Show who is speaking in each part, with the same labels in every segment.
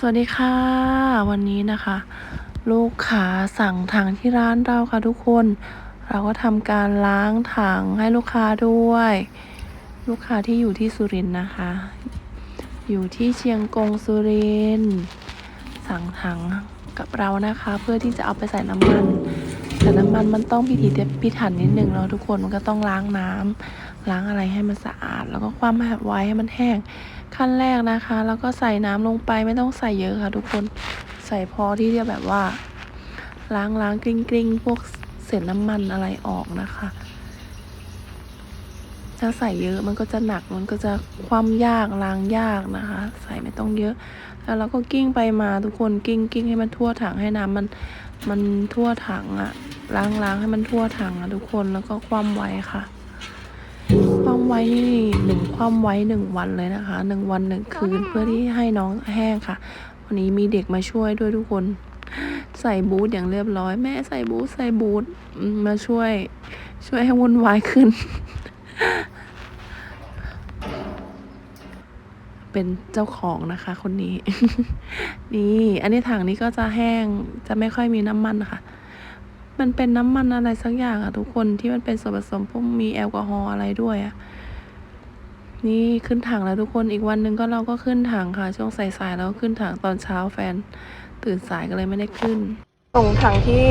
Speaker 1: สวัสดีค่ะ วันนี้นะคะ ลูกค้าสั่งถังที่ร้านเราค่ะทุกคน เราก็ทำการล้างถังให้ลูกค้าด้วย ลูกค้าที่อยู่ที่สุรินทร์นะคะ อยู่ที่เชียงกงสุรินทร์สั่งถังกับเรานะคะ เพื่อที่จะเอาไปใส่น้ำมันแต่น้ำมันมันต้องพิถีพิถันนิดนึงเนาะทุกคนมันก็ต้องล้างน้ำล้างอะไรให้มันสะอาด แล้วก็คว่ำให้ไว้ให้มันแห้ง ขั้นแรกนะคะ แล้วก็ใส่น้ำลงไปไม่ต้องใส่เยอะค่ะ ทุกคนใส่พอที่จะแบบว่า ล้างล้างกริ้งกริ้งพวกเศษน้ำมันอะไรออกนะคะ ถ้าใส่เยอะมันก็จะหนักมันก็จะคว่ำยากล้างยากนะคะ ใส่ไม่ต้องเยอะ แล้วเราก็กิ้งไปมาทุกคนกิ้งกิ้งให้มันทั่วถังให้น้ำมันมันทั่วถังอะล้างล้างให้มันทั่วถังอะทุกคนแล้วก็คว่ำไว้ค่ะ คว่ำไว้นี่หนึ่งคว่ำไว้หนึ่งวันเลยนะคะหนึ่งวันหนึ่งคืนเพื่อที่ให้น้องแห้งค่ะ วันนี้มีเด็กมาช่วยด้วยทุกคน ใส่บูทอย่างเรียบร้อย แม่ใส่บูทใส่บูทมมาช่วย ช่วยให้วุ่นวายขึ้น เป็นเจ้าของนะคะ คนนี้ นี่ อันนี้ถังนี้ก็จะแห้งจะไม่ค่อยมีน้ำมันค่ะ มันเป็นน้ำมันอะไรสักอย่างอะทุกคนที่มันเป็นส่วนผสมพวกมีแอลกอฮอล์อะไรด้วยอะนี่ขึ้นถังแล้วทุกคนอีกวันหนึ่งก็เราก็ขึ้นถังค่ะ ช่วงสายๆแล้วขึ้นถังตอนเช้าแฟน ตื่นสายก็เลยไม่ได้ขึ้นส่งถังที่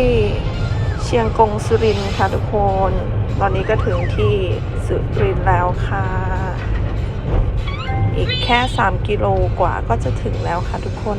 Speaker 1: เชียงกงสุรินทร์ค่ะทุกคน ตอนนี้ก็ถึงที่สุรินทร์แล้วค่ะ อีกแค่ 3 กิโลกว่าก็จะถึงแล้วค่ะทุกคน